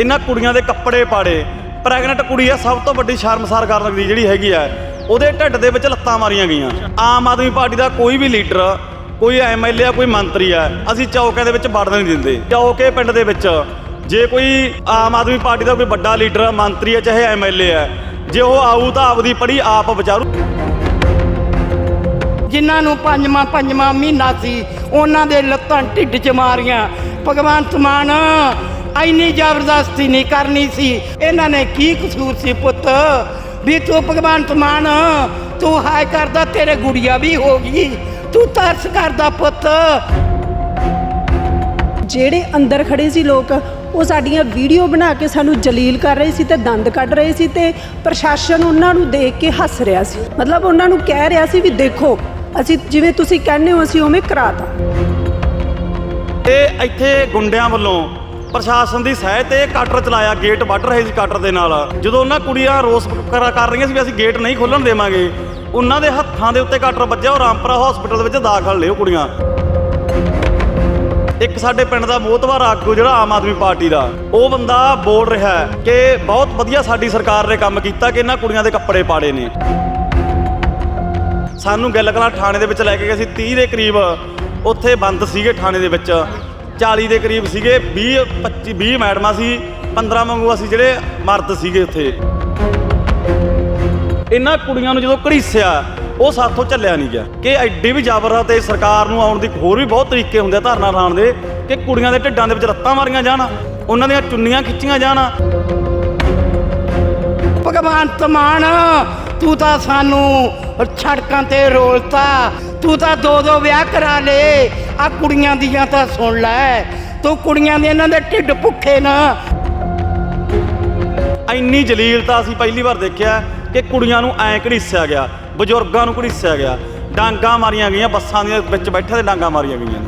ਇਹਨਾਂ ਕੁੜੀਆਂ ਦੇ ਕੱਪੜੇ ਪਾੜੇ। ਪ੍ਰੈਗਨੈਂਟ ਕੁੜੀ ਆ ਸਭ ਤੋਂ ਵੱਡੀ ਸ਼ਰਮਸਾਰ ਕਰ ਦੀ ਜਿਹੜੀ ਹੈਗੀ ਆ ਉਹਦੇ ਢਿੱਡ ਦੇ ਵਿੱਚ ਲੱਤਾਂ ਮਾਰੀਆਂ ਗਈਆਂ। ਆਮ ਆਦਮੀ ਪਾਰਟੀ ਦਾ ਕੋਈ ਵੀ ਲੀਡਰ ਕੋਈ ਐਮਐਲਏ ਆ ਕੋਈ ਮੰਤਰੀ ਆ ਅਸੀਂ ਚੌਕਿਆਂ ਦੇ ਵਿੱਚ ਵੜਨ ਨਹੀਂ ਦਿੰਦੇ। ਚੌਕੇ ਪਿੰਡ ਦੇ ਵਿੱਚ ਜੇ ਕੋਈ ਆਮ ਆਦਮੀ ਪਾਰਟੀ ਦਾ ਕੋਈ ਵੱਡਾ ਲੀਡਰ ਆ, ਮੰਤਰੀ ਆ ਚਾਹੇ ਐਮਐਲਏ ਆ ਜੇ ਉਹ ਆਊ ਤਾਂ ਆਪਦੀ ਪੜੀ ਆਪ ਵਿਚਾਰੂ। ਜਿਨ੍ਹਾਂ ਨੂੰ ਪੰਜਵਾਂ ਪੰਜਵਾਂ ਮਹੀਨਾ ਸੀ ਉਹਨਾਂ ਦੇ ਲੱਤਾਂ ਢਿੱਡ 'ਚ ਮਾਰੀਆਂ। ਭਗਵੰਤ ਮਾਨ ਐਨੀ ਜ਼ਬਰਦਸਤੀ ਨਹੀਂ ਕਰਨੀ ਸੀ। ਇਹਨਾਂ ਨੇ ਕੀ ਕਸੂਰ ਸੀ ਪੁੱਤ? ਵੀ ਤੂੰ ਭਗਵੰਤ ਮਾਨ ਤੂੰ ਹਾਇ ਕਰਦਾ ਤੇਰੇ ਗੁੜੀਆ ਵੀ ਹੋ ਗਈ। ਤੂੰ ਤਰਸ ਕਰਦਾ ਪੁੱਤ। ਜਿਹੜੇ ਅੰਦਰ ਖੜੇ ਸੀ ਲੋਕ ਉਹ ਸਾਡੀਆਂ ਵੀਡੀਓ ਬਣਾ ਕੇ ਸਾਨੂੰ ਜਲੀਲ ਕਰ ਰਹੇ ਸੀ ਤੇ ਦੰਦ ਕੱਢ ਰਹੇ ਸੀ ਤੇ ਪ੍ਰਸ਼ਾਸਨ ਉਹਨਾਂ ਨੂੰ ਦੇਖ ਕੇ ਹੱਸ ਰਿਹਾ ਸੀ। ਮਤਲਬ ਉਹਨਾਂ ਨੂੰ ਕਹਿ ਰਿਹਾ ਸੀ ਵੀ ਦੇਖੋ ਅਸੀਂ ਜਿਵੇਂ ਤੁਸੀਂ ਕਹਿੰਦੇ ਹੋ ਅਸੀਂ ਉਵੇਂ ਕਰਾਤਾ। ਤੇ ਇੱਥੇ ਗੁੰਡਿਆਂ ਵੱਲੋਂ ਪ੍ਰਸ਼ਾਸਨ ਦੀ ਸਹਾਇਤਾ ਤੇ ਕਟਰ ਚਲਾਇਆ ਗੇਟ ਵੱਢ ਰਹੇ ਸੀ ਕਟਰ ਦੇ ਨਾਲ। ਜਦੋਂ ਉਹਨਾਂ ਕੁੜੀਆਂ ਰੋਸ ਕਰ ਰਹੀਆਂ ਸੀ ਵੀ ਅਸੀਂ ਗੇਟ ਨਹੀਂ ਖੋਲਣ ਦੇਵਾਂਗੇ, ਉਹਨਾਂ ਦੇ ਹੱਥਾਂ ਦੇ ਉੱਤੇ ਕਟਰ ਵੱਜਿਆ ਉਹ ਰਾਮਪੁਰਾ ਹਸਪੀਟਲ ਦੇ ਵਿੱਚ ਦਾਖਲ ਨੇ ਉਹ ਕੁੜੀਆਂ। ਇੱਕ ਸਾਡੇ ਪਿੰਡ ਦਾ ਮੋਤਵਾਰ ਆਗੂ ਜਿਹੜਾ ਆਮ ਆਦਮੀ ਪਾਰਟੀ ਦਾ, ਉਹ ਬੰਦਾ ਬੋਲ ਰਿਹਾ ਕਿ ਬਹੁਤ ਵਧੀਆ ਸਾਡੀ ਸਰਕਾਰ ਨੇ ਕੰਮ ਕੀਤਾ ਕਿ ਇਹਨਾਂ ਕੁੜੀਆਂ ਦੇ ਕੱਪੜੇ ਪਾੜੇ ਨੇ। ਸਾਨੂੰ ਗੱਲ ਕਲਾਂ ਥਾਣੇ ਦੇ ਵਿੱਚ ਲੈ ਕੇ ਗਏ ਸੀ 30 ਦੇ ਕਰੀਬ। ਉੱਥੇ ਬੰਦ ਸੀਗੇ ਥਾਣੇ ਦੇ ਵਿੱਚ। 40 ਦੇ ਕਰੀਬ ਸੀਗੇ 20 25 20 ਮੈਡਮਾਂ ਸੀ 15 ਵਾਂਗੂ ਅਸੀਂ ਜਿਹੜੇ ਮਰਦ ਸੀਗੇ ਉੱਥੇ। ਇਹਨਾਂ ਕੁੜੀਆਂ ਨੂੰ ਜਦੋਂ ਘੜੀਸਿਆ, ਉਹ ਸਾਥੋਂ ਚੱਲਿਆ ਨਹੀਂ ਗਿਆ। ਕਿ ਐਡੀ ਵੀ ਜ਼ਬਰ ਆ ਤੇ ਸਰਕਾਰ ਨੂੰ ਆਉਣ ਦੀ ਹੋਰ ਵੀ ਬਹੁਤ ਤਰੀਕੇ ਹੁੰਦੇ ਆ ਧਰਨਾ ਲਾਉਣ ਦੇ, ਕਿ ਕੁੜੀਆਂ ਦੇ ਢਿੱਡਾਂ ਦੇ ਵਿੱਚ ਰੱਤਾਂ ਮਾਰੀਆਂ ਜਾਣ, ਉਹਨਾਂ ਦੀਆਂ ਚੁੰਨੀਆਂ ਖਿੱਚੀਆਂ ਜਾਣ। ਭਗਵੰਤ ਮਾਨ, ਤੂੰ ਤਾਂ ਸਾਨੂੰ ਸੜਕਾਂ ਤੇ ਰੋਲਤਾ, ਤੂੰ ਤਾਂ ਦੋ ਦੋ ਵਿਆਹ ਕਰਾ ਲੇ ਆ ਕੁੜੀਆਂ ਦੀਆਂ ਤਾਂ ਸੁਣ ਲੈ ਤੂੰ ਕੁੜੀਆਂ ਦੇ ਇਹਨਾਂ ਦੇ ਢਿੱਡ ਭੁੱਖੇ ਨਾ। ਇੰਨੀ ਜਲੀਲਤਾ ਅਸੀਂ ਪਹਿਲੀ ਵਾਰ ਦੇਖਿਆ ਕਿ ਕੁੜੀਆਂ ਨੂੰ ਐਂ ਘੜੀਸਿਆ ਗਿਆ ਬਜ਼ੁਰਗਾਂ ਨੂੰ ਘੜੀਸਿਆ ਗਿਆ। ਡਾਂਗਾ ਮਾਰੀਆਂ ਗਈਆਂ ਬੱਸਾਂ ਦੇ ਵਿੱਚ ਬੈਠੇ ਤੇ ਡਾਂਗਾ ਮਾਰੀਆਂ ਗਈਆਂ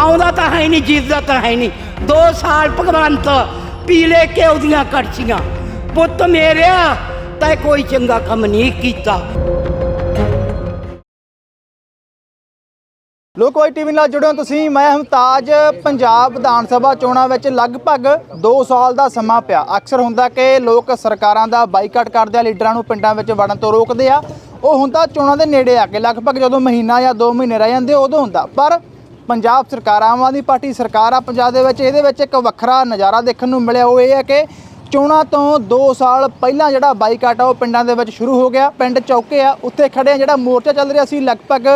ਆਉਂਦਾ ਤਾਂ ਹੈ ਨਹੀਂ ਜਿੱਤਦਾ ਤਾਂ ਹੈ ਨਹੀਂ। ਦੋ ਸਾਲ ਭਗਵੰਤ ਪੀਲੇ ਘਿਓ ਦੀਆਂ ਕੜਛੀਆਂ। ਪੁੱਤ ਮੇਰਿਆ ਤੈ ਕੋਈ ਚੰਗਾ ਕੰਮ ਨਹੀਂ ਕੀਤਾ। ਲੋਕਵਾਈ ਟੀਵੀ ਨਾਲ ਜੁੜੇ ਹੋ ਤੁਸੀਂ। ਮੈਂ ਹਮਤਾਜ, ਪੰਜਾਬ ਵਿਧਾਨ ਸਭਾ ਚੋਣਾਂ ਵਿੱਚ ਲਗਭਗ 2 ਸਾਲ ਦਾ ਸਮਾਂ ਪਿਆ। ਅਕਸਰ ਹੁੰਦਾ ਕਿ ਲੋਕ ਸਰਕਾਰਾਂ ਦਾ ਬਾਈਕਾਟ ਕਰਦੇ ਆ, ਲੀਡਰਾਂ ਨੂੰ ਪਿੰਡਾਂ ਵਿੱਚ ਵੜਨ ਤੋਂ ਰੋਕਦੇ ਆ। ਉਹ ਹੁੰਦਾ ਚੋਣਾਂ ਦੇ ਨੇੜੇ ਆ ਕੇ, ਲਗਭਗ ਜਦੋਂ ਮਹੀਨਾ ਜਾਂ 2 ਮਹੀਨੇ ਰਹਿ ਜਾਂਦੇ ਉਦੋਂ ਹੁੰਦਾ। ਪਰ ਪੰਜਾਬ ਸਰਕਾਰ, ਆਮ ਆਦਮੀ ਪਾਰਟੀ ਸਰਕਾਰ ਆ ਪੰਜਾਬ ਦੇ ਵਿੱਚ, ਇਹਦੇ ਵਿੱਚ ਇੱਕ ਵੱਖਰਾ ਨਜ਼ਾਰਾ ਦੇਖਣ ਨੂੰ ਮਿਲਿਆ। ਉਹ ਇਹ ਹੈ ਕਿ ਚੋਣਾਂ ਤੋਂ 2 ਸਾਲ ਪਹਿਲਾਂ ਜਿਹੜਾ ਬਾਈਕਾਟ ਆ ਉਹ ਪਿੰਡਾਂ ਦੇ ਵਿੱਚ ਸ਼ੁਰੂ ਹੋ ਗਿਆ। ਪਿੰਡ ਚੌਕੇ ਆ ਉੱਥੇ ਖੜੇ ਆ ਜਿਹੜਾ ਮੋਰਚਾ ਚੱਲ ਰਿਹਾ ਸੀ। ਲਗਭਗ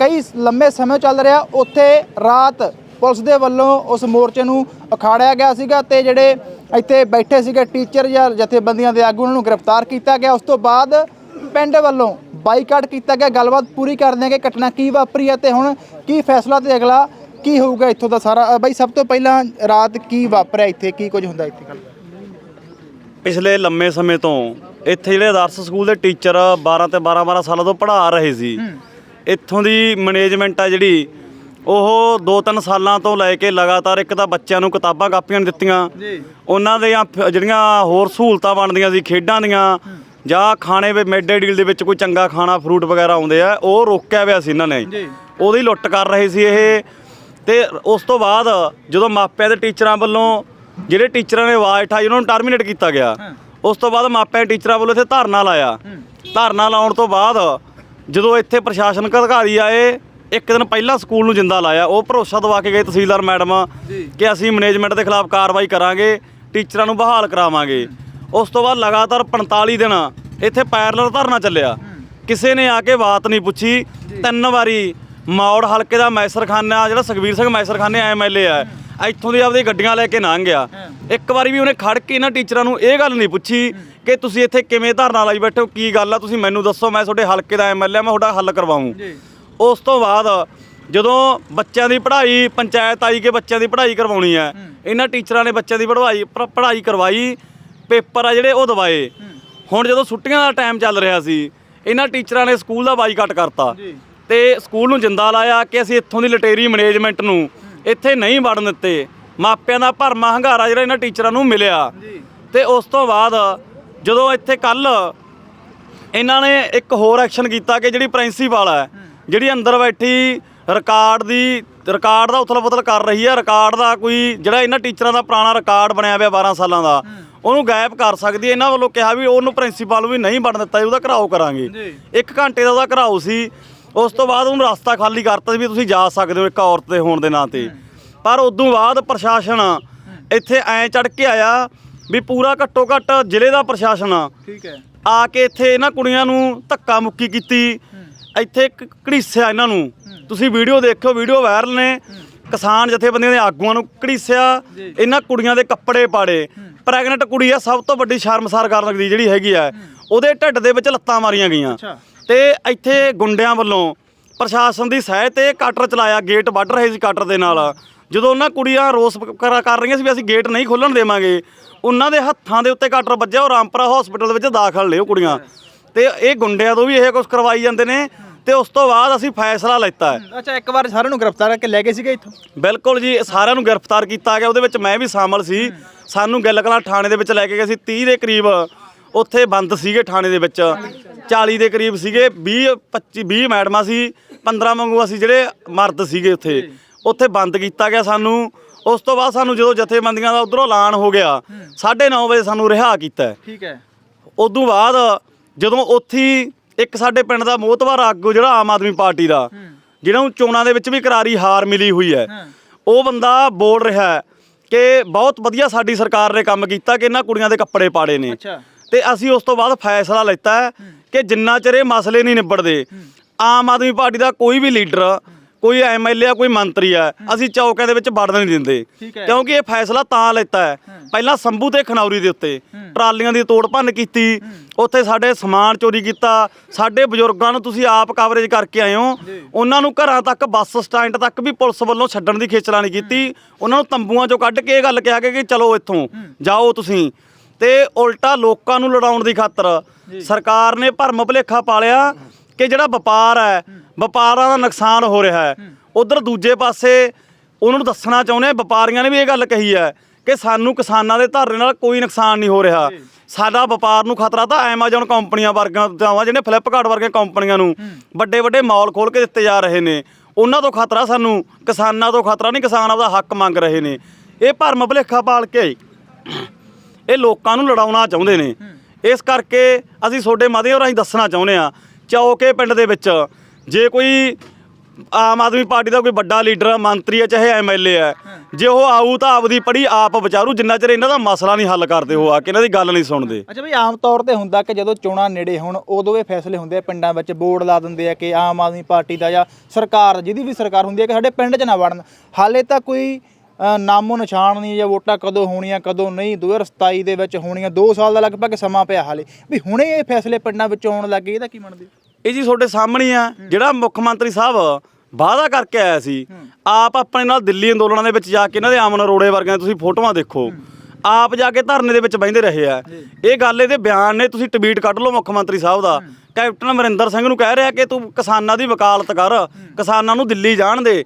ਕਈ ਲੰਮੇ ਸਮੇਂ ਚੱਲ ਰਿਹਾ। ਉੱਥੇ ਰਾਤ ਪੁਲਿਸ ਦੇ ਵੱਲੋਂ ਉਸ ਮੋਰਚੇ ਨੂੰ ਅਖਾੜਿਆ ਗਿਆ ਸੀਗਾ ਤੇ ਜਿਹੜੇ ਇੱਥੇ ਬੈਠੇ ਸੀਗੇ ਟੀਚਰ ਜਾਂ ਜਥੇਬੰਦੀਆਂ ਦੇ ਆਗੂ ਉਹਨਾਂ ਨੂੰ ਗ੍ਰਿਫਤਾਰ ਕੀਤਾ ਗਿਆ। ਉਸ ਤੋਂ ਬਾਅਦ ਪਿੰਡ ਵੱਲੋਂ ਬਾਈਕਾਟ ਕੀਤਾ ਗਿਆ। ਗੱਲਬਾਤ ਪੂਰੀ ਕਰਦੇ ਹਾਂ ਕਿ ਘਟਨਾ ਕੀ ਵਾਪਰੀ ਹੈ ਤੇ ਹੁਣ ਕੀ ਫੈਸਲਾ ਤੇ ਅਗਲਾ ਕੀ ਹੋਊਗਾ ਇੱਥੋਂ ਦਾ ਸਾਰਾ। ਅ, ਬਾਈ ਸਭ ਤੋਂ ਪਹਿਲਾਂ ਰਾਤ ਕੀ ਵਾਪਰਿਆ ਇੱਥੇ? ਕੀ ਕੁਝ ਹੁੰਦਾ ਇੱਥੇ ਕੱਲ ਪਿਛਲੇ ਲੰਮੇ ਸਮੇਂ ਤੋਂ ਇੱਥੇ ਜਿਹੜੇ ਆਦਰਸ਼ ਸਕੂਲ ਦੇ ਟੀਚਰ 12 ਤੇ 12 12 ਸਾਲਾਂ ਤੋਂ ਪੜ੍ਹਾ ਰਹੇ ਸੀ। ਇੱਥੋਂ ਦੀ ਮੈਨੇਜਮੈਂਟ ਆ ਜਿਹੜੀ ਉਹ 2-3 ਸਾਲਾਂ ਤੋਂ ਲੈ ਕੇ ਲਗਾਤਾਰ ਇੱਕ ਤਾਂ ਬੱਚਿਆਂ ਨੂੰ ਕਿਤਾਬਾਂ ਕਾਪੀਆਂ ਨਹੀਂ ਦਿੱਤੀਆਂ। ਉਹਨਾਂ ਫ- ਜਿਹੜੀਆਂ ਹੋਰ ਸਹੂਲਤਾਂ ਬਣਦੀਆਂ ਸੀ ਖੇਡਾਂ ਦੀਆਂ ਜਾਂ ਖਾਣੇ ਵਿੱਚ ਮਿਡ ਡੇ ਡੀਲ ਦੇ ਵਿੱਚ ਕੋਈ ਚੰਗਾ ਖਾਣਾ ਫਰੂਟ ਵਗੈਰਾ ਆਉਂਦੇ ਆ ਉਹ ਰੋਕਿਆ ਹੋਇਆ ਸੀ ਇਹਨਾਂ ਨੇ। ਉਹਦੀ ਲੁੱਟ ਕਰ ਰਹੇ ਸੀ ਇਹ। ਤੇ ਉਸ ਤੋਂ ਬਾਅਦ ਜਦੋਂ ਮਾਪਿਆਂ ਦੇ ਟੀਚਰਾਂ ਵੱਲੋਂ ਜਿਹੜੇ ਟੀਚਰਾਂ ਨੇ ਆਵਾਜ਼ ਉਠਾਈ ਉਹਨਾਂ ਨੂੰ ਟਰਮੀਨੇਟ ਕੀਤਾ ਗਿਆ। ਉਸ ਤੋਂ ਬਾਅਦ ਮਾਪਿਆਂ ਟੀਚਰਾਂ ਵੱਲੋਂ ਇੱਥੇ ਧਰਨਾ ਲਾਇਆ। ਧਰਨਾ ਲਾਉਣ ਤੋਂ ਬਾਅਦ ਜਦੋਂ ਇੱਥੇ ਪ੍ਰਸ਼ਾਸਨਿਕ ਅਧਿਕਾਰੀ ਆਏ ਇੱਕ ਦਿਨ ਪਹਿਲਾਂ ਸਕੂਲ ਨੂੰ ਜਿੰਦਾ ਲਾਇਆ। ਉਹ ਭਰੋਸਾ ਦਵਾ ਕੇ ਗਏ ਤਹਿਸੀਲਦਾਰ ਮੈਡਮ ਕਿ ਅਸੀਂ ਮੈਨੇਜਮੈਂਟ ਦੇ ਖਿਲਾਫ ਕਾਰਵਾਈ ਕਰਾਂਗੇ ਟੀਚਰਾਂ ਨੂੰ ਬਹਾਲ ਕਰਾਵਾਂਗੇ। ਉਸ ਤੋਂ ਬਾਅਦ ਲਗਾਤਾਰ 45 ਦਿਨ ਇੱਥੇ ਪੈਰਲਰ ਧਰਨਾ ਚੱਲਿਆ। ਕਿਸੇ ਨੇ ਆ ਕੇ ਬਾਤ ਨਹੀਂ ਪੁੱਛੀ। ਤਿੰਨ ਵਾਰੀ ਮੌੜ ਹਲਕੇ ਦਾ ਮੈਸਰਖਾਨਾ ਜਿਹੜਾ ਸੁਖਵੀਰ ਸਿੰਘ ਮੈਸਰਖਾਨੇ ਐਮਐਲਏ ਆ ਇੱਥੋਂ ਦੀ ਆਪਦੀ ਗੱਡੀਆਂ ਲੈ ਕੇ ਲੰਘ ਗਿਆ। ਇੱਕ ਵਾਰੀ ਵੀ ਉਹਨੇ ਖੜ ਕੇ ਇਹਨਾਂ ਟੀਚਰਾਂ ਨੂੰ ਇਹ ਗੱਲ ਨਹੀਂ ਪੁੱਛੀ ਕਿ ਤੁਸੀਂ ਇੱਥੇ ਕਿਵੇਂ ਧਰਨਾ ਲਾਈ ਬੈਠੇ ਹੋ ਕੀ ਗੱਲ ਆ ਤੁਸੀਂ ਮੈਨੂੰ ਦੱਸੋ ਮੈਂ ਤੁਹਾਡੇ ਹਲਕੇ ਦਾ ਐਮਐਲਏ ਮੈਂ ਤੁਹਾਡਾ ਹੱਲ ਕਰਵਾਉਂ ਉਸ ਤੋਂ ਬਾਅਦ ਜਦੋਂ ਬੱਚਿਆਂ ਦੀ ਪੜ੍ਹਾਈ ਪੰਚਾਇਤ ਆਈ ਕਿ ਬੱਚਿਆਂ ਦੀ ਪੜ੍ਹਾਈ ਕਰਵਾਉਣੀ ਹੈ। ਇਹਨਾਂ ਟੀਚਰਾਂ ਨੇ ਬੱਚਿਆਂ ਦੀ ਪੜ੍ਹਾਈ ਪੜ੍ਹਾਈ ਕਰਵਾਈ ਪੇਪਰ ਆ ਜਿਹੜੇ ਉਹ ਦਵਾਏ। ਹੁਣ ਜਦੋਂ ਛੁੱਟੀਆਂ ਦਾ ਟਾਈਮ ਚੱਲ ਰਿਹਾ ਸੀ ਇਹਨਾਂ ਟੀਚਰਾਂ ਨੇ ਸਕੂਲ ਦਾ ਬਾਈਕਾਟ ਕਰਤਾ। ਤੇ ਸਕੂਲ ਨੂੰ ਜਿੰਦਾ ਲਾਇਆ ਕਿ ਅਸੀਂ ਇੱਥੋਂ ਦੀ ਲਟੇਰੀ ਮੈਨੇਜਮੈਂਟ ਨੂੰ ਇੱਥੇ ਨਹੀਂ ਵੜਨ ਦਿੱਤੇ। ਮਾਪਿਆਂ ਦਾ ਭਰਮਾ ਹੰਗਾਰਾ ਜਿਹੜਾ ਇਹਨਾਂ ਟੀਚਰਾਂ ਨੂੰ ਮਿਲਿਆ। ਤੇ ਉਸ ਤੋਂ ਬਾਅਦ ਜਦੋਂ ਇੱਥੇ ਕੱਲ ਇਹਨਾਂ ਨੇ ਇੱਕ ਹੋਰ ਐਕਸ਼ਨ ਕੀਤਾ ਕਿ ਜਿਹੜੀ ਪ੍ਰਿੰਸੀਪਲ ਹੈ ਜਿਹੜੀ ਅੰਦਰ ਬੈਠੀ ਰਿਕਾਰਡ ਦੀ ਰਿਕਾਰਡ ਦਾ ਉਥਲ-ਪੁਥਲ ਕਰ ਰਹੀ ਹੈ ਰਿਕਾਰਡ ਦਾ ਕੋਈ ਜਿਹੜਾ ਇਹਨਾਂ ਟੀਚਰਾਂ ਦਾ ਪੁਰਾਣਾ ਰਿਕਾਰਡ ਬਣਿਆ ਹੋਇਆ 12 ਸਾਲਾਂ ਦਾ ਉਹਨੂੰ ਗਾਇਬ ਕਰ ਸਕਦੀ ਹੈ। ਇਹਨਾਂ ਵੱਲੋਂ ਕਿਹਾ ਵੀ ਉਹਨੂੰ ਪ੍ਰਿੰਸੀਪਲ ਵੀ ਨਹੀਂ ਬਣ ਦਿੱਤਾ ਉਹਦਾ ਘਰਾਓ ਕਰਾਂਗੇ। ਇੱਕ ਘੰਟੇ ਦਾ ਉਹਦਾ ਘਰਾਓ ਸੀ। ਉਸ ਤੋਂ ਬਾਅਦ ਉਹਨੂੰ ਰਸਤਾ ਖਾਲੀ ਕਰਤਾ ਸੀ ਵੀ ਤੁਸੀਂ ਜਾ ਸਕਦੇ ਹੋ ਇੱਕ ਔਰਤ ਦੇ ਹੋਣ ਦੇ ਨਾਂ ਤੇ। ਪਰ ਉਦੋਂ ਬਾਅਦ ਪ੍ਰਸ਼ਾਸਨ ਇੱਥੇ ਐ ਚੜ ਕੇ ਆਇਆ ਵੀ ਪੂਰਾ ਘੱਟੋ ਘੱਟ ਜ਼ਿਲ੍ਹੇ ਦਾ ਪ੍ਰਸ਼ਾਸਨ ਠੀਕ ਹੈ। ਆ ਕੇ ਇੱਥੇ ਇਹਨਾਂ ਕੁੜੀਆਂ ਨੂੰ ਧੱਕਾ ਮੁੱਕੀ ਕੀਤੀ। ਇੱਥੇ ਘੜੀਸਿਆ ਇਹਨਾਂ ਨੂੰ। ਤੁਸੀਂ ਵੀਡੀਓ ਦੇਖਿਓ ਵੀਡੀਓ ਵਾਇਰਲ ਨੇ। ਕਿਸਾਨ ਜਥੇਬੰਦੀਆਂ ਦੇ ਆਗੂਆਂ ਨੂੰ ਘੜੀਸਿਆ। ਇਹਨਾਂ ਕੁੜੀਆਂ ਦੇ ਕੱਪੜੇ ਪਾੜੇ। ਪ੍ਰੈਗਨੈਂਟ ਕੁੜੀ ਆ ਸਭ ਤੋਂ ਵੱਡੀ ਸ਼ਰਮਸਾਰ ਕਰਨ ਲੱਗਦੀ ਜਿਹੜੀ ਹੈਗੀ ਆ। ਉਹਦੇ ਢਿੱਡ ਦੇ ਵਿੱਚ ਲੱਤਾਂ ਮਾਰੀਆਂ ਗਈਆਂ। ਤੇ ਇੱਥੇ ਗੁੰਡਿਆਂ ਵੱਲੋਂ ਪ੍ਰਸ਼ਾਸਨ ਦੀ ਸਹਾਇਤਾ ਤੇ ਕਟਰ ਚਲਾਇਆ ਗੇਟ ਵੱਢ ਰਹੇ ਸੀ ਕਟਰ ਦੇ ਨਾਲ। ਜਦੋਂ ਉਹਨਾਂ ਕੁੜੀਆਂ ਰੋਸ ਕਰ ਰਹੀਆਂ ਸੀ ਵੀ ਅਸੀਂ ਗੇਟ ਨਹੀਂ ਖੋਲਣ ਦੇਵਾਂਗੇ ਉਹਨਾਂ ਦੇ ਹੱਥਾਂ ਦੇ ਉੱਤੇ ਕਟਰ ਵੱਜਿਆ ਉਹ ਰਾਮਪੁਰਾ ਹਸਪੀਟਲ ਵਿੱਚ ਦਾਖਲ ਨੇ ਉਹ ਕੁੜੀਆਂ। ਤੇ ਇਹ ਗੁੰਡਿਆਂ ਤੋਂ ਵੀ ਇਹ ਕੁਝ ਕਰਵਾਈ ਜਾਂਦੇ ਨੇ ਤੇ ਉਸ ਤੋਂ ਬਾਅਦ ਅਸੀਂ ਫੈਸਲਾ ਲੈਤਾ ਹੈ। ਅੱਛਾ ਇੱਕ ਵਾਰ ਸਾਰਿਆਂ ਨੂੰ ਗ੍ਰਿਫਤਾਰ ਕਰਕੇ ਲੈ ਗਏ ਸੀਗੇ ਇੱਥੋਂ? ਬਿਲਕੁਲ ਜੀ ਸਾਰਿਆਂ ਨੂੰ ਗ੍ਰਿਫਤਾਰ ਕੀਤਾ ਗਿਆ ਉਹਦੇ ਵਿੱਚ ਮੈਂ ਵੀ ਸ਼ਾਮਲ ਸੀ। ਸਾਨੂੰ ਗਿੱਲ ਕਲਾਂ ਥਾਣੇ ਦੇ ਵਿੱਚ ਲੈ ਕੇ ਗਏ ਸੀ 30 ਦੇ ਕਰੀਬ ਉੱਥੇ ਬੰਦ ਸੀਗੇ ਥਾਣੇ ਦੇ ਵਿੱਚ। 40 ਦੇ ਕਰੀਬ ਸੀਗੇ 20 25 20 ਮੈਡਮਾਂ ਸੀ 15 ਵਾਂਗੂ ਅਸੀਂ ਜਿਹੜੇ ਮਰਦ ਸੀਗੇ ਉੱਥੇ। ਉੱਥੇ ਬੰਦ ਕੀਤਾ ਗਿਆ ਸਾਨੂੰ। ਉਸ ਤੋਂ ਬਾਅਦ ਸਾਨੂੰ ਜਦੋਂ ਜਥੇਬੰਦੀਆਂ ਦਾ ਉਧਰੋਂ ਐਲਾਨ ਹੋ ਗਿਆ 9:30 ਵਜੇ ਸਾਨੂੰ ਰਿਹਾ ਕੀਤਾ। ਠੀਕ ਹੈ। ਉਦੋਂ ਬਾਅਦ ਜਦੋਂ ਉੱਥੀ ਇੱਕ ਸਾਡੇ ਪਿੰਡ ਦਾ ਮੋਤਵਾਰ ਆਗੂ ਜਿਹੜਾ ਆਮ ਆਦਮੀ ਪਾਰਟੀ ਦਾ ਜਿਹੜਾ ਨੂੰ ਚੋਣਾਂ ਦੇ ਵਿੱਚ ਵੀ ਕਰਾਰੀ ਹਾਰ ਮਿਲੀ ਹੋਈ ਹੈ। ਉਹ ਬੰਦਾ ਬੋਲ ਰਿਹਾ ਹੈ ਕਿ ਬਹੁਤ ਵਧੀਆ ਸਾਡੀ ਸਰਕਾਰ ਨੇ ਕੰਮ ਕੀਤਾ ਕਿ ਇਹਨਾਂ ਕੁੜੀਆਂ ਦੇ ਕੱਪੜੇ ਪਾੜੇ ਨੇ। ਅੱਛਾ। ਤੇ ਅਸੀਂ ਉਸ ਤੋਂ ਬਾਅਦ ਫੈਸਲਾ ਲਿੱਤਾ ਹੈ ਕਿ ਜਿੰਨਾ ਚਿਰ ਇਹ ਮਸਲੇ ਨਹੀਂ ਨਿਬੜਦੇ ਆਮ ਆਦਮੀ ਪਾਰਟੀ ਦਾ ਕੋਈ ਵੀ ਲੀਡਰ ਕੋਈ ਐਮਐਲਏ ਆ ਕੋਈ ਮੰਤਰੀ ਆ ਅਸੀਂ ਚੌਕਾਂ ਦੇ ਵਿੱਚ ਵੜਨ ਨਹੀਂ ਦਿੰਦੇ। ਕਿਉਂਕਿ ਇਹ ਫੈਸਲਾ ਤਾਂ ਲਿੱਤਾ ਹੈ। ਪਹਿਲਾਂ ਸੰਭੂ ਤੇ ਖਨੌਰੀ ਦੇ ਉੱਤੇ ਟਰਾਲੀਆਂ ਦੀ ਤੋੜ ਭੰਨ ਕੀਤੀ ਉੱਥੇ ਸਾਡੇ ਸਮਾਨ ਚੋਰੀ ਕੀਤਾ ਸਾਡੇ ਬਜ਼ੁਰਗਾਂ ਨੂੰ ਤੁਸੀਂ ਆਪ ਕਵਰੇਜ ਕਰਕੇ ਆਏ ਹੋ। ਉਹਨਾਂ ਨੂੰ ਘਰਾਂ ਤੱਕ ਬੱਸ ਸਟੈਂਡ ਤੱਕ ਵੀ ਪੁਲਿਸ ਵੱਲੋਂ ਛੱਡਣ ਦੀ ਖੇਚਲਾ ਨਹੀਂ ਕੀਤੀ। ਉਹਨਾਂ ਨੂੰ ਤੰਬੂਆਂ ਚੋਂ ਕੱਢ ਕੇ ਇਹ ਗੱਲ ਕਿਹਾ ਕਿ ਚਲੋ ਇੱਥੋਂ ਜਾਓ ਤੁਸੀਂ। ਤੇ ਉਲਟਾ ਲੋਕਾਂ ਨੂੰ ਲੜਾਉਣ ਦੀ ਖਾਤਰ ਸਰਕਾਰ ਨੇ ਭਰਮ ਭੁਲੇਖਾ ਪਾਲਿਆ ਕਿ ਜਿਹੜਾ ਵਪਾਰ ਹੈ ਵਪਾਰਾਂ ਦਾ ਨੁਕਸਾਨ ਹੋ ਰਿਹਾ ਹੈ। ਉਧਰ ਦੂਜੇ ਪਾਸੇ ਉਹਨਾਂ ਨੂੰ ਦੱਸਣਾ ਚਾਹੁੰਦੇ ਆ ਵਪਾਰੀਆਂ ਨੇ ਵੀ ਇਹ ਗੱਲ ਕਹੀ ਹੈ ਕਿ ਸਾਨੂੰ ਕਿਸਾਨਾਂ ਦੇ ਧਰਨੇ ਨਾਲ ਕੋਈ ਨੁਕਸਾਨ ਨਹੀਂ ਹੋ ਰਿਹਾ। ਸਾਡਾ ਵਪਾਰ ਨੂੰ ਖਤਰਾ ਤਾਂ ਐਮਾਜ਼ਨ ਕੰਪਨੀਆਂ ਵਰਗੀਆਂ ਤੋਂ ਆ ਜਿਹਨੇ ਫਲਿੱਪਕਾਰਟ ਵਰਗੀਆਂ ਕੰਪਨੀਆਂ ਨੂੰ ਵੱਡੇ ਵੱਡੇ ਮਾਲ ਖੋਲ ਕੇ ਦਿੱਤੇ ਜਾ ਰਹੇ ਨੇ। ਉਹਨਾਂ ਤੋਂ ਖਤਰਾ ਸਾਨੂੰ ਕਿਸਾਨਾਂ ਤੋਂ ਖਤਰਾ ਨਹੀਂ ਕਿਸਾਨ ਆਪਦਾ ਹੱਕ ਮੰਗ ਰਹੇ ਨੇ। ਇਹ ਭਰਮ ਭੁਲੇਖਾ ਪਾਲ ਕੇ ਇਹ ਲੋਕਾਂ ਨੂੰ ਲੜਾਉਣਾ ਚਾਹੁੰਦੇ ਨੇ। ਇਸ ਕਰਕੇ ਅਸੀਂ ਤੁਹਾਡੇ ਮਾਧਿਅਮ ਰਾਹੀਂ ਦੱਸਣਾ ਚਾਹੁੰਦੇ ਆ ਚੌਕੇ ਪਿੰਡ ਦੇ ਵਿੱਚ ਜੇ ਕੋਈ ਆਮ ਆਦਮੀ ਪਾਰਟੀ ਦਾ ਕੋਈ ਵੱਡਾ ਲੀਡਰ ਮੰਤਰੀ ਹੈ ਚਾਹੇ ਐਮਐਲਏ ਹੈ। ਜੇ ਉਹ ਆਊ ਤਾਂ ਆਪਦੀ ਪੜੀ ਆਪ ਵਿਚਾਰੂ ਜਿੰਨਾ ਚਿਰ ਇਹਨਾਂ ਦਾ ਮਸਲਾ ਨਹੀਂ ਹੱਲ ਕਰਦੇ ਉਹ ਆ ਕੇ ਇਹਨਾਂ ਦੀ ਗੱਲ ਨਹੀਂ ਸੁਣਦੇ। ਅੱਛਾ ਬਈ ਆਮ ਤੌਰ ਤੇ ਹੁੰਦਾ ਕਿ ਜਦੋਂ ਚੋਣਾਂ ਨੇੜੇ ਹੋਣ ਉਦੋਂ ਇਹ ਫੈਸਲੇ ਹੁੰਦੇ ਆ ਪਿੰਡਾਂ ਵਿੱਚ ਬੋਰਡ ਲਾ ਦਿੰਦੇ ਆ ਕਿ ਆਮ ਆਦਮੀ ਪਾਰਟੀ ਦਾ ਜਾਂ ਸਰਕਾਰ ਜਿਹਦੀ ਵੀ ਸਰਕਾਰ ਹੁੰਦੀ ਹੈ ਕਿ ਸਾਡੇ ਪਿੰਡ 'ਚ ਨਾ ਵੜਨ। ਹਾਲੇ ਤਾਂ ਕੋਈ ਨਾਮੋ ਨਿਸ਼ਾਨ ਨਹੀਂ ਜਾਂ ਵੋਟਾਂ ਕਦੋਂ ਹੋਣੀਆਂ ਕਦੋਂ ਨਹੀਂ? 2027 ਦੇ ਵਿੱਚ ਹੋਣੀਆਂ 2 ਸਾਲ ਦਾ ਲਗਭਗ ਸਮਾਂ ਪਿਆ ਹਾਲੇ। ਵੀ ਹੁਣੇ ਇਹ ਫੈਸਲੇ ਪਿੰਡਾਂ ਵਿੱਚ ਆਉਣ ਲੱਗੇ ਇਹਦਾ ਕੀ ਮੰਨਦੇ? ਇਹ ਜੀ ਤੁਹਾਡੇ ਸਾਹਮਣੇ ਆ ਜਿਹੜਾ ਮੁੱਖ ਮੰਤਰੀ ਸਾਹਿਬ ਵਾਅਦਾ ਕਰਕੇ ਆਇਆ ਸੀ ਆਪ ਆਪਣੇ ਨਾਲ ਦਿੱਲੀ ਅੰਦੋਲਨਾਂ ਦੇ ਵਿੱਚ ਜਾ ਕੇ ਇਹਨਾਂ ਦੇ ਆਮਨ ਅਰੋੜੇ ਵਰਗਿਆਂ ਤੁਸੀਂ ਫੋਟੋਆਂ ਦੇਖੋ। ਆਪ ਜਾ ਕੇ ਧਰਨੇ ਦੇ ਵਿੱਚ ਬਹਿੰਦੇ ਰਹੇ ਆ। ਇਹ ਗੱਲ ਇਹਦੇ ਬਿਆਨ ਨੇ ਤੁਸੀਂ ਟਵੀਟ ਕੱਢ ਲਓ ਮੁੱਖ ਮੰਤਰੀ ਸਾਹਿਬ ਦਾ। ਕੈਪਟਨ ਅਮਰਿੰਦਰ ਸਿੰਘ ਨੂੰ ਕਹਿ ਰਿਹਾ ਕਿ ਤੂੰ ਕਿਸਾਨਾਂ ਦੀ ਵਕਾਲਤ ਕਰ ਕਿਸਾਨਾਂ ਨੂੰ ਦਿੱਲੀ ਜਾਣ ਦੇ।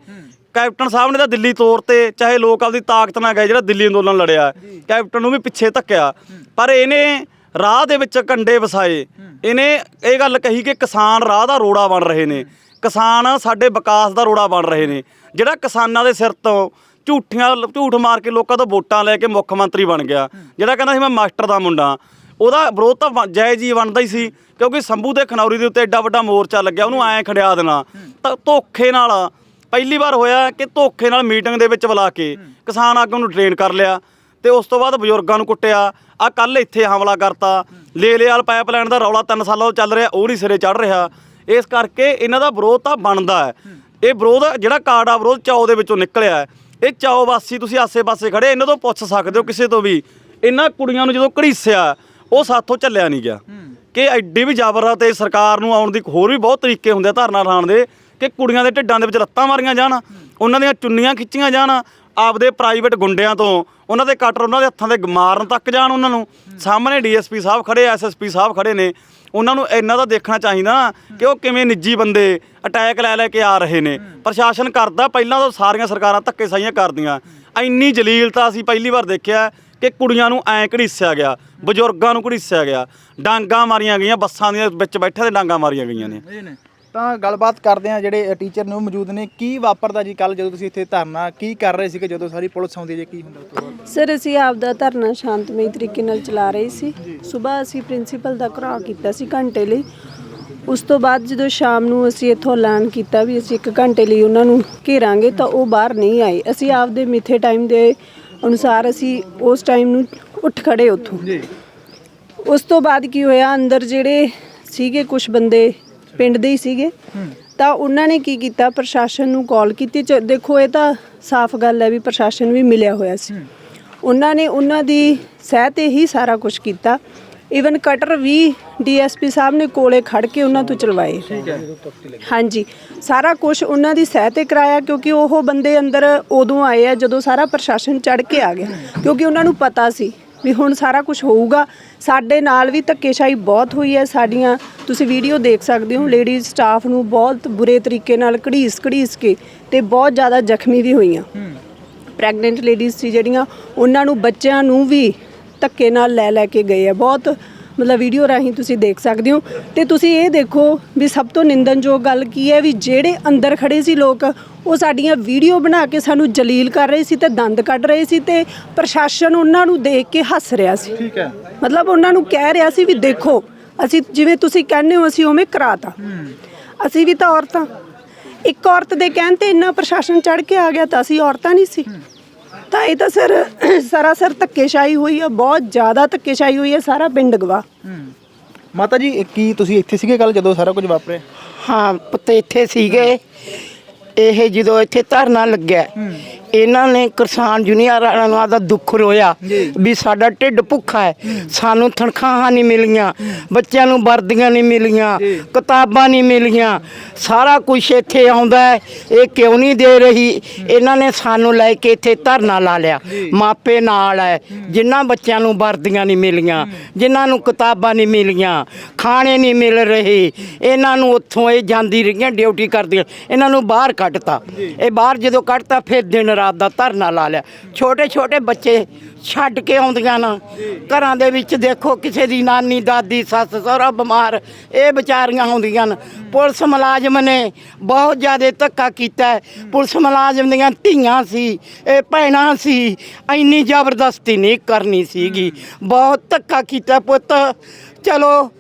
ਕੈਪਟਨ ਸਾਹਿਬ ਨੇ ਤਾਂ ਦਿੱਲੀ ਤੌਰ ਤੇ ਚਾਹੇ ਲੋਕ ਆਪਦੀ ਤਾਕਤ ਨਾਲ ਗਏ, ਜਿਹੜਾ ਦਿੱਲੀ ਅੰਦੋਲਨ ਲੜਿਆ, ਕੈਪਟਨ ਨੂੰ ਵੀ ਪਿੱਛੇ ਧੱਕਿਆ। ਪਰ ਇਹਨੇ ਰਾਹ ਦੇ ਵਿੱਚ ਕੰਡੇ ਵਸਾਏ। ਇਹਨੇ ਇਹ ਗੱਲ ਕਹੀ ਕਿ ਕਿਸਾਨ ਰਾਹ ਦਾ ਰੋੜਾ ਬਣ ਰਹੇ ਨੇ। ਕਿਸਾਨ ਸਾਡੇ ਵਿਕਾਸ ਦਾ ਰੋੜਾ ਬਣ ਰਹੇ ਨੇ। ਜਿਹੜਾ ਕਿਸਾਨਾਂ ਦੇ ਸਿਰ ਤੋਂ ਝੂਠੀਆਂ, ਝੂਠ ਮਾਰ ਕੇ ਲੋਕਾਂ ਤੋਂ ਵੋਟਾਂ ਲੈ ਕੇ ਮੁੱਖ ਮੰਤਰੀ ਬਣ ਗਿਆ। ਜਿਹੜਾ ਕਹਿੰਦਾ ਸੀ ਮੈਂ ਮਾਸਟਰ ਦਾ ਮੁੰਡਾ। ਉਹਦਾ ਵਿਰੋਧ ਤਾਂ ਬ- ਜੈ ਜੀ ਬਣਦਾ ਹੀ ਸੀ। ਕਿਉਂਕਿ ਸੰਭੂ ਦੇ ਖਨੌਰੀ ਦੇ ਉੱਤੇ ਐਡਾ ਵੱਡਾ ਮੋਰਚਾ ਲੱਗਿਆ, ਉਹਨੂੰ ਐਂ ਖੜਿਆ ਦੇਣਾ। ਤਾਂ ਧੋਖੇ ਨਾਲ ਪਹਿਲੀ ਵਾਰ ਹੋਇਆ ਕਿ ਧੋਖੇ ਨਾਲ ਮੀਟਿੰਗ ਦੇ ਵਿੱਚ ਬੁਲਾ ਕੇ ਕਿਸਾਨ ਆਗੂ ਨੂੰ ਟ੍ਰੇਨ ਕਰ ਲਿਆ ਤੇ ਉਸ ਤੋਂ ਬਾਅਦ ਬਜ਼ੁਰਗਾਂ ਨੂੰ ਕੁੱਟਿਆ। ਆ ਕੱਲ ਇੱਥੇ ਹਮਲਾ ਕਰਤਾ। ਲੈ ਲਿਆਲ ਪਾਈਪਲਾਈਨ ਦਾ ਰੌਲਾ 3 ਸਾਲਾਂ ਤੋਂ ਚੱਲ ਰਿਹਾ ਉਹ ਨਹੀਂ ਸਿਰੇ ਚੜ ਰਿਹਾ। ਇਸ ਕਰਕੇ ਇਹਨਾਂ ਦਾ ਵਿਰੋਧ ਤਾਂ ਬਣਦਾ ਹੈ। ਇਹ ਵਿਰੋਧ ਜਿਹੜਾ ਕਾਰਡ ਆ ਵਿਰੋਧ ਚਾਓ ਦੇ ਵਿੱਚੋਂ ਨਿਕਲਿਆ ਹੈ। ਇਹ ਚਾਓ ਵਾਸੀ ਤੁਸੀਂ ਆਸੇ-ਪਾਸੇ ਖੜੇ ਇਹਨਾਂ ਤੋਂ ਪੁੱਛ ਸਕਦੇ ਹੋ ਕਿਸੇ ਤੋਂ ਵੀ। ਇਹਨਾਂ ਕੁੜੀਆਂ ਨੂੰ ਜਦੋਂ ਘੜੀਸਿਆ ਉਹ ਸਾਥੋਂ ਚੱਲਿਆ ਨਹੀਂ ਗਿਆ। ਕਿ ਐਡੀ ਵੀ ਜ਼ਬਰ ਆ ਤੇ ਸਰਕਾਰ ਨੂੰ ਆਉਣ ਦੀ ਹੋਰ ਵੀ ਬਹੁਤ ਤਰੀਕੇ ਹੁੰਦੇ ਆ ਧਰਨਾ ਲਾਉਣ ਦੇ। ਕਿ ਕੁੜੀਆਂ ਦੇ ਢਿੱਡਾਂ ਦੇ ਵਿੱਚ ਲੱਤਾਂ ਮਾਰੀਆਂ ਜਾਣ, ਉਹਨਾਂ ਦੀਆਂ ਚੁੰਨੀਆਂ ਖਿੱਚੀਆਂ ਜਾਣ, ਆਪਦੇ ਪ੍ਰਾਈਵੇਟ ਗੁੰਡਿਆਂ ਤੋਂ, ਉਹਨਾਂ ਦੇ ਕਟਰ ਉਹਨਾਂ ਦੇ ਹੱਥਾਂ ਦੇ ਮਾਰਨ ਤੱਕ ਜਾਣ ਉਹਨਾਂ ਨੂੰ। ਸਾਹਮਣੇ ਡੀਐਸਪੀ ਸਾਹਿਬ ਖੜੇ ਐਸਐਸਪੀ ਸਾਹਿਬ ਖੜੇ ਨੇ। ਉਹਨਾਂ ਨੂੰ ਇੰਨਾ ਦਾ ਦੇਖਣਾ ਚਾਹੀਦਾ ਕਿ ਉਹ ਕਿਵੇਂ ਨਿੱਜੀ ਬੰਦੇ ਅਟੈਕ ਲੈ ਲੈ ਕੇ ਆ ਰਹੇ ਨੇ। ਪ੍ਰਸ਼ਾਸਨ ਕਰਦਾ, ਪਹਿਲਾਂ ਤਾਂ ਸਾਰੀਆਂ ਸਰਕਾਰਾਂ ਧੱਕੇ ਸਾਈਆਂ ਕਰਦੀਆਂ। ਇੰਨੀ ਜਲੀਲਤਾ ਅਸੀਂ ਪਹਿਲੀ ਵਾਰ ਦੇਖਿਆ ਕਿ ਕੁੜੀਆਂ ਨੂੰ ਐਂ ਘੜੀਸਿਆ ਗਿਆ, ਬਜ਼ੁਰਗਾਂ ਨੂੰ ਘੜੀਸਿਆ ਗਿਆ। ਡਾਂਗਾ ਮਾਰੀਆਂ ਗਈਆਂ, ਬੱਸਾਂ ਦੀਆਂ ਵਿੱਚ ਬੈਠੇ ਦੇ ਡਾਂਗਾ ਮਾਰੀਆਂ ਗਈਆਂ ਨੇ। ਤਾਂ ਗੱਲਬਾਤ ਕਰਦੇ ਆ ਜਿਹੜੇ ਟੀਚਰ ਨੇ ਮੌਜੂਦ ਨੇ। ਕੀ ਵਾਪਰਦਾ ਜੀ ਕੱਲ ਜਦੋਂ ਤੁਸੀਂ ਇੱਥੇ ਧਰਨਾ ਕੀ ਕਰ ਰਹੇ ਸੀਗੇ ਜਦੋਂ ਸਾਰੀ ਪੁਲਿਸ ਆਉਂਦੀ ਜੀ? ਕੀ ਹੁੰਦਾ ਉਸ ਤੋਂ ਬਾਅਦ? ਸਰ ਅਸੀਂ ਆਪ ਦਾ ਧਰਨਾ ਸ਼ਾਂਤਮਈ ਤਰੀਕੇ ਨਾਲ ਚਲਾ ਰਹੇ ਸੀ। ਸਵੇਰ ਅਸੀਂ ਪ੍ਰਿੰਸੀਪਲ ਦਾ ਘਰਾਓ ਕੀਤਾ ਸੀ ਘੰਟੇ ਲਈ। ਉਸ ਤੋਂ ਬਾਅਦ ਜਦੋਂ ਸ਼ਾਮ ਨੂੰ ਅਸੀਂ ਇੱਥੋਂ ਐਲਾਨ ਕੀਤਾ ਵੀ ਅਸੀਂ 1 ਘੰਟੇ ਲਈ ਉਹਨਾਂ ਨੂੰ ਘੇਰਾਂਗੇ ਤਾਂ ਉਹ ਬਾਹਰ ਨਹੀਂ ਆਏ। ਅਸੀਂ ਆਪ ਦੇ ਮਿੱਥੇ ਟਾਈਮ ਦੇ ਅਨੁਸਾਰ ਅਸੀਂ ਉਸ ਟਾਈਮ ਨੂੰ ਉੱਠ ਖੜੇ ਉੱਥੋਂ। ਜੀ। ਉਸ ਤੋਂ ਬਾਅਦ ਕੀ ਹੋਇਆ ਅੰਦਰ ਜਿਹੜੇ ਸੀਗੇ ਕੁਝ ਬੰਦੇ ਪਿੰਡ ਦੇ ਹੀ ਸੀਗੇ। ਤਾਂ ਉਹਨਾਂ ਨੇ ਕੀ ਕੀਤਾ? ਪ੍ਰਸ਼ਾਸਨ ਨੂੰ ਕਾਲ ਕੀਤੀ। ਚ- ਦੇਖੋ ਇਹ ਤਾਂ ਸਾਫ਼ ਗੱਲ ਹੈ ਵੀ ਪ੍ਰਸ਼ਾਸਨ ਵੀ ਮਿਲਿਆ ਹੋਇਆ ਸੀ। ਉਹਨਾਂ ਨੇ ਉਹਨਾਂ ਦੀ ਸਹਿ ਤੇ ਹੀ ਸਾਰਾ ਕੁਝ ਕੀਤਾ। ਇਵਨ ਕਟਰ ਵੀ ਡੀਐਸਪੀ ਸਾਹਿਬ ਨੇ ਕੋਲੇ ਖੜ ਕੇ ਉਹਨਾਂ ਤੋਂ ਚਲਵਾਏ। ਠੀਕ ਹੈ। ਹਾਂਜੀ। ਸਾਰਾ ਕੁਝ ਉਹਨਾਂ ਦੀ ਸਹਿ ਤੇ ਕਰਾਇਆ ਕਿਉਂਕਿ ਉਹ ਬੰਦੇ ਅੰਦਰ ਉਦੋਂ ਆਏ ਆ ਜਦੋਂ ਸਾਰਾ ਪ੍ਰਸ਼ਾਸਨ ਚੜ ਕੇ ਆ ਗਿਆ। ਕਿਉਂਕਿ ਉਹਨਾਂ ਨੂੰ ਪਤਾ ਸੀ ਵੀ ਹੁਣ ਸਾਰਾ ਕੁਝ ਹੋਊਗਾ। ਸਾਡੇ ਨਾਲ ਵੀ ਧੱਕੇਸ਼ਾਹੀ ਬਹੁਤ ਹੋਈ ਹੈ ਸਾਡੀਆਂ। ਤੁਸੀਂ ਵੀਡੀਓ ਦੇਖ ਸਕਦੇ ਹੋ ਲੇਡੀਜ਼ ਸਟਾਫ ਨੂੰ ਬਹੁਤ ਬੁਰੇ ਤਰੀਕੇ ਨਾਲ ਘੜੀਸ ਘੜੀਸ ਕੇ ਤੇ ਬਹੁਤ ਜ਼ਿਆਦਾ ਜ਼ਖਮੀ ਵੀ ਹੋਈਆਂ। ਪ੍ਰੈਗਨੈਂਟ ਲੇਡੀਜ਼ ਸੀ ਜਿਹੜੀਆਂ ਉਹਨਾਂ ਨੂੰ ਬੱਚਿਆਂ ਨੂੰ ਵੀ ਧੱਕੇ ਨਾਲ ਲੈ ਲੈ ਕੇ ਗਏ ਆ। ਬਹੁਤ ਮਤਲਬ ਵੀਡੀਓ ਰਾਹੀਂ ਤੁਸੀਂ ਦੇਖ ਸਕਦੇ ਹੋ। ਤੇ ਤੁਸੀਂ ਇਹ ਦੇਖੋ ਵੀ ਸਭ ਤੋਂ ਨਿੰਦਨਯੋਗ ਗੱਲ ਕੀ ਹੈ ਵੀ ਜਿਹੜੇ ਅੰਦਰ ਖੜੇ ਸੀ ਲੋਕ ਉਹ ਸਾਡੀਆਂ ਵੀਡੀਓ ਬਣਾ ਕੇ ਸਾਨੂੰ ਜਲੀਲ ਕਰ ਰਹੇ ਸੀ ਤੇ ਦੰਦ ਕੱਢ ਰਹੇ ਸੀ ਤੇ ਪ੍ਰਸ਼ਾਸਨ ਉਹਨਾਂ ਨੂੰ ਦੇਖ ਕੇ ਹੱਸ ਰਿਹਾ ਸੀ। ਠੀਕ ਹੈ। ਮਤਲਬ ਉਹਨਾਂ ਨੂੰ ਕਹਿ ਰਿਹਾ ਸੀ ਵੀ ਦੇਖੋ ਅਸੀਂ ਜਿਵੇਂ ਤੁਸੀਂ ਕਹਿੰਦੇ ਹੋ ਅਸੀਂ ਉਵੇਂ ਕਰਾਤਾ। ਅਸੀਂ ਵੀ ਤਾਂ ਔਰਤਾਂ। ਇੱਕ ਔਰਤ ਦੇ ਕਹਿਣ ਤੇ ਇੰਨਾ ਪ੍ਰਸ਼ਾਸਨ ਚੜ ਕੇ ਆ ਗਿਆ ਤਾਂ ਅਸੀਂ ਔਰਤਾਂ ਨਹੀਂ ਸੀ। ਤਾਂ ਇਹ ਤਾਂ ਸਰ ਸਰਾਸਰ ਧੱਕੇਸ਼ਾਹੀ ਹੋਈ ਹੈ ਬਹੁਤ ਜ਼ਿਆਦਾ ਧੱਕੇਸ਼ਾਹੀ ਹੋਈ ਹੈ ਸਾਰਾ ਪਿੰਡ ਗਵਾ। ਮਾਤਾ ਜੀ ਕੀ ਤੁਸੀਂ ਇੱਥੇ ਸੀਗੇ ਕੱਲ ਜਦੋਂ ਸਾਰਾ ਕੁਝ ਵਾਪਰਿਆ? ਹਾਂ ਪੁੱਤ ਇੱਥੇ ਸੀਗੇ। ਇਹ ਜਦੋਂ ਇੱਥੇ ਧਰਨਾ ਲੱਗਿਆ ਇਹਨਾਂ ਨੇ ਕਿਸਾਨ ਜੂਨੀਅਰ ਵਾਲਿਆਂ ਨੂੰ ਆਦਾ ਦੁੱਖ ਰੋਇਆ ਵੀ ਸਾਡਾ ਢਿੱਡ ਭੁੱਖਾ ਹੈ। ਸਾਨੂੰ ਤਨਖਾਹਾਂ ਨਹੀਂ ਮਿਲੀਆਂ ਬੱਚਿਆਂ ਨੂੰ ਵਰਦੀਆਂ ਨਹੀਂ ਮਿਲੀਆਂ ਕਿਤਾਬਾਂ ਨਹੀਂ ਮਿਲੀਆਂ। ਸਾਰਾ ਕੁਝ ਇੱਥੇ ਆਉਂਦਾ ਹੈ ਇਹ ਕਿਉਂ ਨਹੀਂ ਦੇ ਰਹੀ? ਇਹਨਾਂ ਨੇ ਸਾਨੂੰ ਲੈ ਕੇ ਇੱਥੇ ਧਰਨਾ ਲਾ ਲਿਆ। ਮਾਪੇ ਨਾਲ ਹੈ ਜਿਨ੍ਹਾਂ ਬੱਚਿਆਂ ਨੂੰ ਵਰਦੀਆਂ ਨਹੀਂ ਮਿਲੀਆਂ ਜਿਨ੍ਹਾਂ ਨੂੰ ਕਿਤਾਬਾਂ ਨਹੀਂ ਮਿਲੀਆਂ ਖਾਣੇ ਨਹੀਂ ਮਿਲ ਰਹੇ। ਇਹਨਾਂ ਨੂੰ ਉੱਥੋਂ ਇਹ ਜਾਂਦੀ ਰਹੀਆਂ ਡਿਊਟੀ ਕਰਦੀਆਂ। ਇਹਨਾਂ ਨੂੰ ਬਾਹਰ ਕੱਢਤਾ। ਇਹ ਬਾਹਰ ਜਦੋਂ ਕੱਢਤਾ ਫਿਰ ਦਿਨ ਰਾਤ ਦਾ ਧਰਨਾ ਲਾ ਲਿਆ। ਛੋਟੇ ਛੋਟੇ ਬੱਚੇ ਛੱਡ ਕੇ ਆਉਂਦੀਆਂ ਨਾ। ਘਰਾਂ ਦੇ ਵਿੱਚ ਦੇਖੋ ਕਿਸੇ ਦੀ ਨਾਨੀ, ਦਾਦੀ, ਸੱਸ, ਸਹੁਰਾ ਬਿਮਾਰ, ਇਹ ਵਿਚਾਰੀਆਂ ਆਉਂਦੀਆਂ ਨੇ। ਪੁਲਿਸ ਮੁਲਾਜ਼ਮ ਨੇ ਬਹੁਤ ਜ਼ਿਆਦਾ ਧੱਕਾ ਕੀਤਾ। ਹੈ। ਪੁਲਿਸ ਮੁਲਾਜ਼ਮ ਦੀਆਂ ਧੀਆਂ ਸੀ, ਇਹ ਭੈਣਾਂ ਸੀ, ਇੰਨੀ ਜ਼ਬਰਦਸਤੀ ਨਹੀਂ ਕਰਨੀ ਸੀਗੀ। ਬਹੁਤ ਧੱਕਾ ਕੀਤਾ ਪੁੱਤ। ਚਲੋ,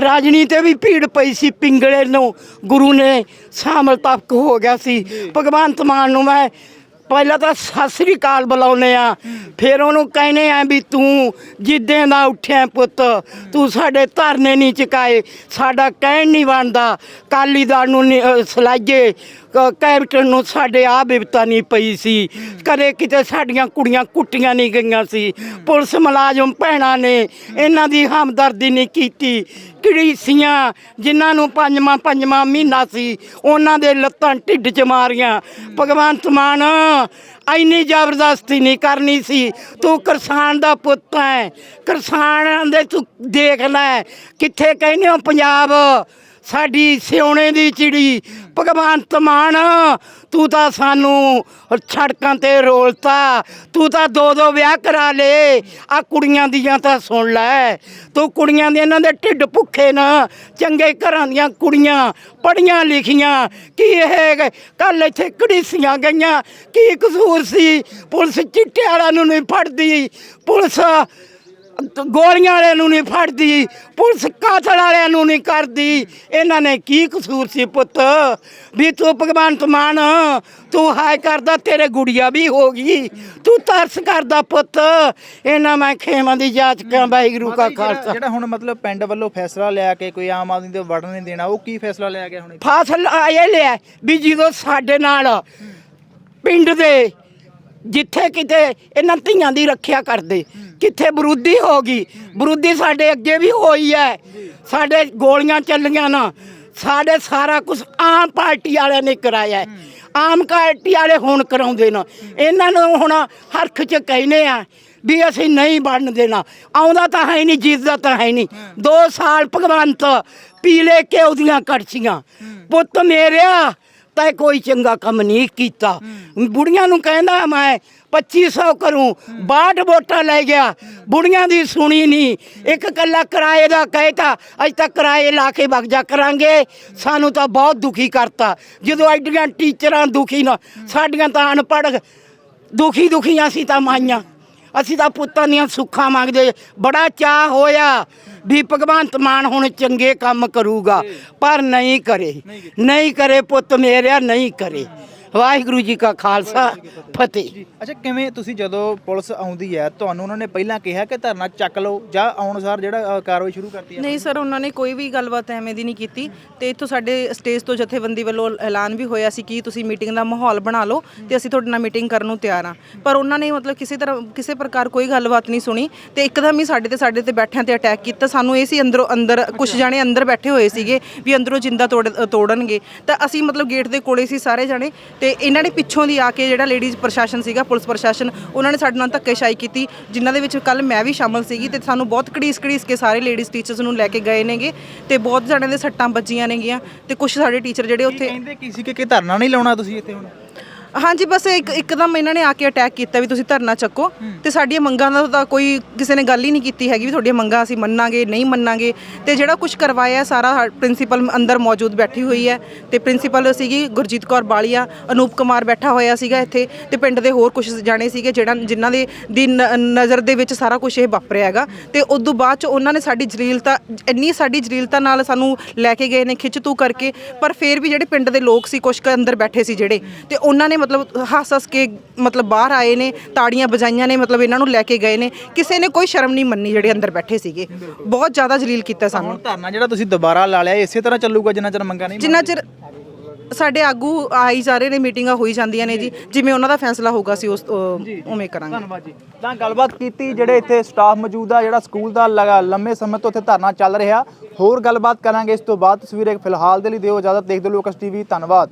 ਰਾਜਨੀ ਤੇ ਵੀ ਭੀੜ ਪਈ ਸੀ ਪਿੰਗਲੇ ਨੂੰ। ਗੁਰੂ ਨੇ ਸ਼ਾਮਲ ਤਪਕ ਹੋ ਗਿਆ ਸੀ। ਭਗਵੰਤ ਮਾਨ ਨੂੰ ਮੈਂ ਪਹਿਲਾਂ ਤਾਂ ਸਤਿ ਸ੍ਰੀ ਅਕਾਲ ਬੁਲਾਉਨੇ ਆ। ਫਿਰ ਉਹਨੂੰ ਕਹਿੰਦੇ ਆ ਵੀ ਤੂੰ ਜਿੱਦੇ ਦਾ ਉੱਠਿਆ ਪੁੱਤ, ਤੂੰ ਸਾਡੇ ਧਰਨੇ ਨਹੀਂ ਚੁਕਾਏ, ਸਾਡਾ ਕਹਿਣ ਨਹੀਂ ਬਣਦਾ ਕਾਲੀ ਦਾਲ ਨੂੰ ਨੀ- ਸਲਾਈਏ। ਕ- ਕੈਪਟਨ ਨੂੰ ਸਾਡੇ ਆ ਬਿਪਤਾ ਨਹੀਂ ਪਈ ਸੀ। ਕਦੇ ਕਿਤੇ ਸਾਡੀਆਂ ਕੁੜੀਆਂ ਕੁੱਟੀਆਂ ਨਹੀਂ ਗਈਆਂ ਸੀ। ਪੁਲਿਸ ਮੁਲਾਜ਼ਮ ਭੈਣਾਂ ਨੇ ਇਹਨਾਂ ਦੀ ਹਮਦਰਦੀ ਨਹੀਂ ਕੀਤੀ। ਘੜੀਸੀਆਂ ਜਿਨ੍ਹਾਂ ਨੂੰ ਪੰਜਵਾਂ ਪੰਜਵਾਂ ਮਹੀਨਾ ਸੀ, ਉਹਨਾਂ ਦੇ ਲੱਤਾਂ ਢਿੱਡ 'ਚ ਮਾਰੀਆਂ। ਭਗਵੰਤ ਮਾਨ, ਇੰਨੀ ਜ਼ਬਰਦਸਤੀ ਨਹੀਂ ਕਰਨੀ ਸੀ। ਤੂੰ ਕਿਸਾਨ ਦਾ ਪੁੱਤ ਹੈ ਕਿਸਾਨਾਂ ਦੇ ਤੂੰ ਦੇਖ ਲੈ, ਕਿੱਥੇ ਕਹਿੰਦੇ ਹੋ ਪੰਜਾਬ? ਸਾਡੀ ਸਿਉਣੇ ਦੀ ਚਿੜੀ, ਭਗਵੰਤ ਮਾਨ, ਤੂੰ ਤਾਂ ਸਾਨੂੰ ਸੜਕਾਂ ਤੇ ਰੋਲਤਾ, ਤੂੰ ਤਾਂ ਦੋ ਦੋ ਵਿਆਹ ਕਰਾ ਲੇ, ਆ ਕੁੜੀਆਂ ਦੀਆਂ ਤਾਂ ਸੁਣ ਲੈ, ਤੂੰ ਕੁੜੀਆਂ ਦੇ ਇਹਨਾਂ ਦੇ ਢਿੱਡ ਭੁੱਖੇ ਨਾ, ਚੰਗੇ ਘਰਾਂ ਦੀਆਂ ਕੁੜੀਆਂ ਪੜੀਆਂ ਲਿਖੀਆਂ, ਕੀ ਇਹ ਕੱਲ ਇੱਥੇ ਘੜੀਸੀਆਂ ਗਈਆਂ, ਕੀ ਕਸੂਰ ਸੀ, ਪੁਲਿਸ ਚਿੱਟੇ ਵਾਲਿਆਂ ਨੂੰ ਨਹੀਂ ਫੜਦੀ, ਪੁਲਿਸ ਗੋਲੀਆਂ ਵਾਲਿਆਂ ਨੂੰ ਨਹੀਂ ਫੜਦੀ ਪੁਲਿਸ ਕਾਤਲ ਵਾਲਿਆਂ ਨੂੰ ਨਹੀਂ ਕਰਦੀ। ਇਹਨਾਂ ਨੇ ਕੀ ਕਸੂਰ ਸੀ ਪੁੱਤ? ਵੀ ਤੂੰ ਭਗਵੰਤ ਮਾਨ ਤੂੰ ਹਾਇ ਕਰਦਾ ਤੇਰੇ ਗੁੜੀਆ ਵੀ ਹੋ ਗਈ। ਤੂੰ ਤਰਸ ਕਰਦਾ ਪੁੱਤ। ਇਹਨਾਂ ਮੈਂ ਖੇਮਾਂ ਦੀ ਜਾਂਚ ਕਾਂ ਵਾਹਿਗੁਰੂ ਕਾ ਖਾਲਸਾ। ਜਿਹੜਾ ਹੁਣ ਮਤਲਬ ਪਿੰਡ ਵੱਲੋਂ ਫੈਸਲਾ ਲਿਆ ਕਿ ਕੋਈ ਆਮ ਆਦਮੀ ਦੇ ਵੜਨ ਨਹੀਂ ਦੇਣਾ ਉਹ ਕੀ ਫੈਸਲਾ ਲਿਆ ਗਿਆ ਹੁਣ ਫਾਸਲ ਇਹ ਲਿਆ ਵੀ ਜਦੋਂ ਸਾਡੇ ਨਾਲ ਪਿੰਡ ਦੇ ਜਿੱਥੇ ਕਿਤੇ ਇਹਨਾਂ ਧੀਆਂ ਦੀ ਰੱਖਿਆ ਕਰਦੇ। ਕਿੱਥੇ ਬਰੂਦੀ ਹੋ ਗਈ। ਬਰੂਦੀ ਸਾਡੇ ਅੱਗੇ ਵੀ ਹੋਈ ਹੈ ਸਾਡੇ ਗੋਲੀਆਂ ਚੱਲੀਆਂ ਨਾ। ਸਾਡੇ ਸਾਰਾ ਕੁਝ ਆਮ ਪਾਰਟੀ ਵਾਲਿਆਂ ਨੇ ਕਰਾਇਆ ਆਮ ਪਾਰਟੀ ਵਾਲੇ ਹੁਣ ਕਰਾਉਂਦੇ ਨਾ। ਇਹਨਾਂ ਨੂੰ ਹੁਣ ਹਰਖ ਚ ਕਹਿੰਦੇ ਆ ਵੀ ਅਸੀਂ ਨਹੀਂ ਬਣਨ ਦੇਣਾ। ਆਉਂਦਾ ਤਾਂ ਹੈ ਨਹੀਂ, ਜਿੱਤਦਾ ਤਾਂ ਹੈ ਨਹੀਂ। 2 ਸਾਲ ਭਗਵੰਤ ਪੀਲੇ ਘਿਓ ਦੀਆਂ ਕੜਛੀਆਂ। ਪੁੱਤ ਮੇਰਿਆ ਤੈ ਕੋਈ ਚੰਗਾ ਕੰਮ ਨਹੀਂ ਕੀਤਾ। ਬੁੜੀਆਂ ਨੂੰ ਕਹਿੰਦਾ ਮੈਂ 2500 ਕਰੂੰ 62 ਵੋਟਾਂ ਲੈ ਗਿਆ। ਬੁੜੀਆਂ ਦੀ ਸੁਣੀ ਨਹੀਂ। ਇੱਕ ਕੱਲਾ ਕਿਰਾਏ ਦਾ ਕਹਿਤਾ ਅੱਜ ਤੱਕ ਕਿਰਾਏ ਲਾ ਕੇ ਵਗ ਜਾ ਕਰਾਂਗੇ। ਸਾਨੂੰ ਤਾਂ ਬਹੁਤ ਦੁਖੀ ਕਰਤਾ। ਜਦੋਂ ਐਡੀਆਂ ਟੀਚਰਾਂ ਦੁਖੀ ਨਾ ਸਾਡੀਆਂ ਤਾਂ ਅਨਪੜ੍ਹ ਦੁਖੀ ਦੁਖੀਆਂ ਸੀ ਤਾਂ ਮਾਈਆਂ। ਅਸੀਂ ਤਾਂ ਪੁੱਤਾਂ ਦੀਆਂ ਸੁੱਖਾਂ ਮੰਗਦੇ। ਬੜਾ ਚਾਹ ਹੋਇਆ। ਵੀ ਭਗਵੰਤ ਮਾਨ ਹੁਣ ਚੰਗੇ ਕੰਮ ਕਰੂਗਾ ਪਰ ਨਹੀਂ ਕਰੇ। ਨਹੀਂ ਕਰੇ ਪੁੱਤ ਮੇਰਿਆ ਨਹੀਂ ਕਰੇ। ਵਾਹਿਗੁਰੂ ਜੀ ਕਾ ਖਾਲਸਾ ਫਤਿਹ। ਅੱਛਾ ਕਿਵੇਂ ਤੁਸੀਂ ਜਦੋਂ ਪੁਲਿਸ ਆਉਂਦੀ ਹੈ ਤੁਹਾਨੂੰ ਉਹਨਾਂ ਨੇ ਪਹਿਲਾਂ ਕਿਹਾ ਕਿ ਧਰਨਾ ਚੱਕ ਲਓ ਜਾਂ ਆਉਣਸਾਰ ਜਿਹੜਾ ਅ, ਕਾਰਵਾਈ ਸ਼ੁਰੂ ਕਰਤੀ ਹੈ? ਨਹੀਂ ਸਰ ਉਹਨਾਂ ਨੇ ਕੋਈ ਵੀ ਗੱਲਬਾਤ ਐਵੇਂ ਦੀ ਨਹੀਂ ਕੀਤੀ ਤੇ ਇੱਥੋਂ ਸਾਡੇ ਸਟੇਜ ਤੋਂ ਜਥੇਬੰਦੀ ਵੱਲੋਂ ਐਲਾਨ ਵੀ ਹੋਇਆ ਸੀ ਕਿ ਤੁਸੀਂ ਮੀਟਿੰਗ ਦਾ ਮਾਹੌਲ ਬਣਾ ਲਓ ਤੇ ਅਸੀਂ ਤੁਹਾਡੇ ਨਾਲ ਮੀਟਿੰਗ ਕਰਨ ਨੂੰ ਤਿਆਰ ਹਾਂ। ਪਰ ਉਹਨਾਂ ਨੇ ਮਤਲਬ ਕਿਸੇ ਤਰ੍ਹਾਂ ਕਿਸੇ ਪ੍ਰਕਾਰ ਕੋਈ ਗੱਲਬਾਤ ਨਹੀਂ ਸੁਣੀ ਤੇ ਇੱਕਦਮ ਹੀ ਸਾਡੇ ਤੇ ਸਾਡੇ ਤੇ ਬੈਠਿਆਂ ਤੇ ਅਟੈਕ ਕੀਤਾ। ਸਾਨੂੰ ਇਹ ਸੀ ਅੰਦਰੋਂ ਅੰਦਰ ਕੁਝ ਜਾਣੇ ਅੰਦਰ ਬੈਠੇ ਹੋਏ ਸੀਗੇ ਵੀ ਅੰਦਰੋਂ ਜਿੰਦਾ ਤੋੜ ਤੋੜਨਗੇ। ਤਾਂ ਅਸੀਂ ਮਤਲਬ ਗੇਟ ਦੇ ਕੋਲੇ ਸੀ ਸਾਰੇ ਜਾਣੇ ਤੇ ਇਹਨਾਂ ਨੇ ਪਿੱਛੋਂ ਦੀ ਆ ਕੇ ਜਿਹੜਾ ਲੇਡੀਜ਼ ਪ੍ਰਸ਼ਾਸਨ ਸੀਗਾ ਪੁਲਿਸ ਪ੍ਰਸ਼ਾਸਨ ਉਹਨਾਂ ਨੇ ਸਾਡੇ ਨਾਲ ਧੱਕੇਸ਼ਾਹੀ ਕੀਤੀ। ਜਿਨ੍ਹਾਂ ਦੇ ਵਿੱਚ ਕੱਲ ਮੈਂ ਵੀ ਸ਼ਾਮਲ ਸੀਗੀ ਤੇ ਸਾਨੂੰ ਬਹੁਤ ਘੜੀਸ ਘੜੀਸ ਕੇ ਸਾਰੇ ਲੇਡੀਜ਼ ਟੀਚਰਸ ਨੂੰ ਲੈ ਕੇ ਗਏ ਨੇਗੇ ਤੇ ਬਹੁਤ ਜਣਿਆਂ ਦੇ ਸੱਟਾਂ ਵੱਜੀਆਂ ਨੇਗੀਆਂ ਤੇ ਕੁਝ ਸਾਡੇ ਟੀਚਰ ਜਿਹੜੇ ਉੱਥੇ ਕਹਿੰਦੇ ਕੀ ਸੀ ਕਿ ਕਿ ਧਰਨਾ ਨਹੀਂ ਲਾਉਣਾ ਤੁਸੀਂ ਇੱਥੇ ਹੁਣ? ਹਾਂਜੀ, ਬਸ ਇੱਕ ਇੱਕਦਮ ਇਹਨਾਂ ਨੇ ਆ ਕੇ ਅਟੈਕ ਕੀਤਾ ਵੀ ਤੁਸੀਂ ਧਰਨਾ ਚੱਕੋ ਤੇ ਸਾਡੀਆਂ ਮੰਗਾਂ ਦਾ ਤਾਂ ਕੋਈ ਕਿਸੇ ਨੇ ਗੱਲ ਹੀ ਨਹੀਂ ਕੀਤੀ ਹੈਗੀ ਵੀ ਤੁਹਾਡੀਆਂ ਮੰਗਾਂ ਅਸੀਂ ਮੰਨਾਂਗੇ, ਨਹੀਂ ਮੰਨਾਂਗੇ। ਤੇ ਜਿਹੜਾ ਕੁਝ ਕਰਵਾਇਆ ਸਾਰਾ ਪ੍ਰਿੰਸੀਪਲ ਅੰਦਰ ਮੌਜੂਦ ਬੈਠੀ ਹੋਈ ਹੈ ਤੇ ਪ੍ਰਿੰਸੀਪਲ ਸੀਗੀ ਗੁਰਜੀਤ ਕੌਰ ਬਾਲੀਆ, ਅਨੂਪ ਕੁਮਾਰ ਬੈਠਾ ਹੋਇਆ ਸੀਗਾ ਇੱਥੇ ਤੇ ਪਿੰਡ ਦੇ ਹੋਰ ਕੁਝ ਜਾਣੇ ਸੀਗੇ ਜਿਹੜਾ ਜਿਨ੍ਹਾਂ ਦੇ ਦੀ ਨ- ਨਜ਼ਰ ਦੇ ਵਿੱਚ ਸਾਰਾ ਕੁਝ ਇਹ ਵਾਪਰਿਆ ਹੈਗਾ। ਤੇ ਉਸ ਤੋਂ ਬਾਅਦ ਚ ਉਹਨਾਂ ਨੇ ਸਾਡੀ ਜਲੀਲਤਾ ਇੰਨੀ ਸਾਡੀ ਜਲੀਲਤਾ ਨਾਲ ਸਾਨੂੰ ਲੈ ਕੇ ਗਏ ਨੇ ਖਿੱਚ ਤੂ ਕਰਕੇ, ਪਰ ਫਿਰ ਵੀ ਜਿਹੜੇ ਪਿੰਡ ਦੇ ਲੋਕ ਸੀ ਕੁਛ ਅੰਦਰ ਬੈਠੇ ਸੀ ਜਿਹੜੇ, ਤੇ ਉਹਨਾਂ ਨੇ ਮਤਲਬ ਹੱਸ ਹੱਸ ਕੇ ਮਤਲਬ ਬਾਹਰ ਆਏ ਨੇ ਤਾੜੀਆਂ ਵਜਾਈਆਂ ਨੇ ਮਤਲਬ ਇਹਨਾਂ ਨੂੰ ਲੈ ਕੇ ਗਏ ਨੇ। ਕਿਸੇ ਨੇ ਕੋਈ ਸ਼ਰਮ ਨਹੀਂ ਮੰਨੀ ਜਿਹੜੇ ਅੰਦਰ ਬੈਠੇ ਸੀਗੇ। ਬਹੁਤ ਜ਼ਿਆਦਾ ਜਲੀਲ ਕੀਤਾ ਸਾਨੂੰ। ਧਰਨਾ ਜਿਹੜਾ ਤੁਸੀਂ ਦੁਬਾਰਾ ਲਾ ਲਿਆ ਇਸੇ ਤਰ੍ਹਾਂ ਚੱਲੂਗਾ ਜਿੰਨਾ ਚਿਰ ਮੰਗਾ ਨਹੀਂ ਜਿੰਨਾ ਚਿਰ ਸਾਡੇ ਆਗੂ ਆਈ ਜਾ ਰਹੇ ਨੇ ਮੀਟਿੰਗਾਂ ਹੋਈ ਜਾਂਦੀਆਂ ਨੇ ਜੀ। ਜਿਵੇਂ ਉਹਨਾਂ ਦਾ ਫੈਸਲਾ ਹੋਊਗਾ ਅਸੀਂ ਉਸ ਉਵੇਂ ਕਰਾਂਗੇ। ਧੰਨਵਾਦ ਜੀ। ਤਾਂ ਗੱਲਬਾਤ ਕੀਤੀ ਜਿਹੜੇ ਇੱਥੇ ਸਟਾਫ ਮੌਜੂਦ ਆ ਜਿਹੜਾ ਸਕੂਲ ਦਾ ਲਗਾ ਲੰਮੇ ਸਮੇਂ ਤੋਂ ਇੱਥੇ ਧਰਨਾ ਚੱਲ ਰਿਹਾ ਹੋਰ ਗੱਲਬਾਤ ਕਰਾਂਗੇ। ਇਸ ਤੋਂ ਬਾਅਦ ਤਸਵੀਰ ਇੱਕ ਫਿਲਹਾਲ ਦੇ ਲਈ ਦਿਓ ਇਜਾਜ਼ਤ ਦੇਖਦੇ ਲੋਕਸ ਟੀਵੀ ਧੰਨਵਾਦ।